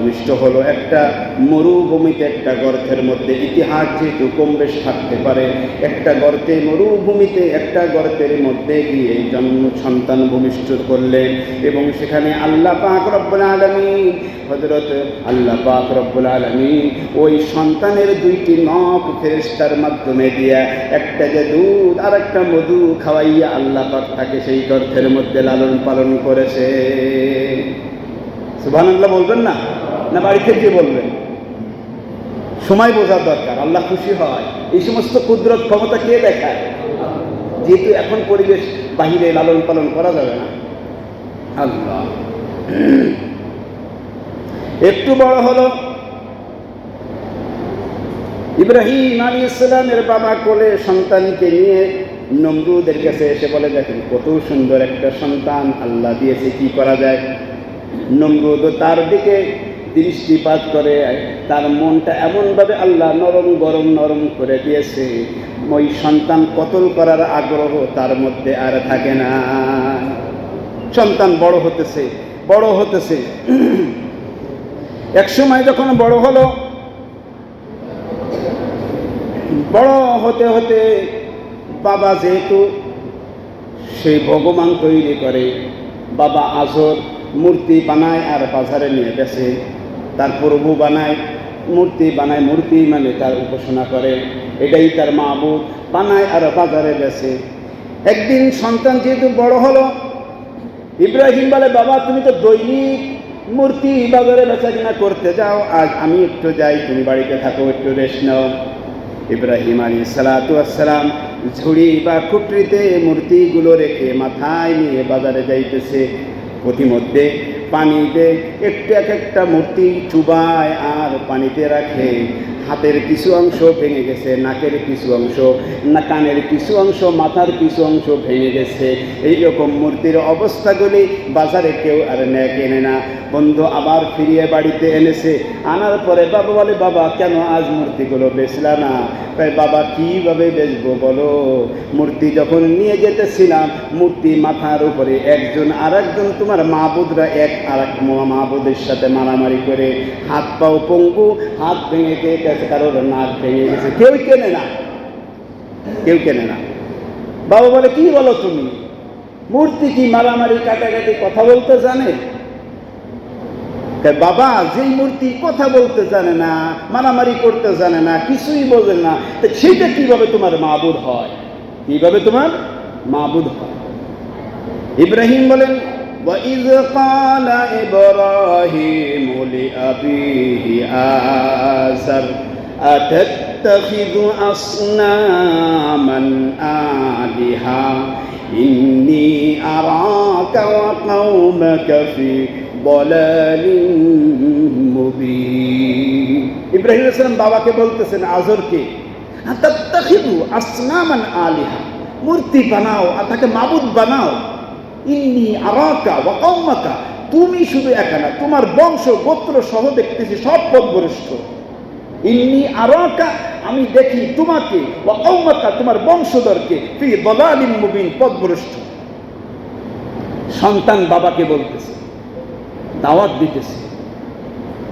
ভূমিষ্ঠ হলো একটা মরুভূমিতে একটা গর্তের মধ্যে। ইতিহাস যেহেতু কম বেশ থাকতে পারে, একটা গর্তে মরুভূমিতে একটা গর্তের মধ্যে গিয়ে জন্ম সন্তান ভূমিষ্ঠ করলেন এবং সেখানে আল্লাহ পাক রব্বুল আলমিন হজরত আল্লাহ পাক রব্বুল আলমিন ওই সন্তানের দুইটি নখ ফেরেস্তার মাধ্যমে দিয়া একটা যে দুধ আর একটা মধু খাওয়াইয়া আল্লাহ পাক তাকে সেই গর্তের মধ্যে লালন পালন করেছে। সুবহান বলবেন না? না বাড়িতে গিয়ে বলবেন? সময় বোঝার দরকার, আল্লাহ খুশি হয়। এই সমস্ত কুদরত ক্ষমতা কে দেখায়? যেহেতু এখন পরিবেশ বাহিরে লালন পালন করা যাবে না। আল্লাহ। একটু বড় হলো। ইব্রাহিম আলী ইসলামের বাবা কোলে সন্তানকে নিয়ে নমরুদের কাছে এসে বলে, দেখেন, কত সুন্দর একটা সন্তান আল্লাহ দিয়েছে, কি করা যায়? নমরুদ তার দিকে দৃষ্টিপাত করে, তার মনটা এমনভাবে আল্লাহ নরম গরম নরম করে দিয়েছে, ওই সন্তান কতল করার আগ্রহ তার মধ্যে আর থাকে না। সন্তান বড় হতেছে বড় হতেছে। এক সময় যখন বড় হলো, বড় হতে হতে বাবা যেহেতু সেই ভগবান তৈরি করে, বাবা আজর, মূর্তি বানায় আর বাজারে নিয়ে বেছে তার প্রভু বানায়, মূর্তি বানায়, মূর্তি মানে তার উপাসনা করে। এটাই তার মাহবুব বানায় আর বাজারে বেছে একদিন সন্তান যেহেতু বড় হলো, ইব্রাহিম বলে, বাবা, তুমি তো দৈনিক মূর্তি বাজারে বেচা কিনা করতে যাও, আজ আমি একটু যাই, তুমি বাড়িতে থাকো, একটু রেস্ট নাও। ইব্রাহিম আলী সালাতাম ঝুড়ি বা খুটরিতে মূর্তিগুলো রেখে মাথায় নিয়ে বাজারে যাইতেছে। প্রতিমধ্যে পানিতে একটু এক একটা মূর্তি চুবায় আর পানিতে রাখে। হাতের কিছু অংশ ভেঙে গেছে, নাকের কিছু অংশ, না কানের কিছু অংশ, মাথার কিছু অংশ ভেঙে গেছে। এই রকম মূর্তির অবস্থাগুলি বাজারে কেউ আর নেয়, কেনে না। বন্ধু আবার ফিরিয়ে বাড়িতে এনেছে। আনার পরে বাবা বলে, বাবা, কেন আজ মূর্তিগুলো বেচলা না? তাই বাবা কীভাবে বেচবো বলো? মূর্তি যখন নিয়ে যেতেছিলাম, মূর্তি মাথার উপরে একজন আর একজন তোমার মাহবুদরা এক আর এক মাহবুদের সাথে মারামারি করে হাত পাও পঙ্গু, হাত ভেঙে কে গেছে কারোর নাক ভেঙে গেছে। কেউ কেনে না। কেউ কেনে না। বাবা বলে, কি বলো তুমি? মূর্তি কি মারামারি, কাটাকাটি কথা বলতে জানে? বাবা যেই মূর্তি কথা বলতে জানে না মারামারি করতে জানে না কিছুই বোঝে না তো সেটা কিভাবে তোমার মাবুদ হয় কিভাবে তোমার মাবুদ হয় ইব্রাহিম বলেন وَإِذْ قَالَ إِبْرَاهِيمُ لِأَبِيهِ آزَرَ أَتَتَّخِذُ أَصْنَامًا آلِهَةً إِنِّي أَرَاكَ وَقَوْمَكَ فِي বলাল ইব্রাহিম আসলাম বাবাকে বলতেছেন, আজরকে তাতাখিদু আসনামান আলিহা। মূর্তি বানাও আর তাকে মাবুদ বানাও। ইন্নি আরাকা ওয়া কওমাকা। তুমি শুধু একা না, তোমার বংশ, গোত্র সহ দেখতেছি, সব পদভ্রষ্ট ইন্নি আরাকা, আমি দেখি তোমাকে ওয়া কওমাকা, তোমার বংশধরকে তুই দালালিন মুবিন পদভ্রষ্ট সন্তান বাবাকে বলতেছে দাওয়াত দিতেছে।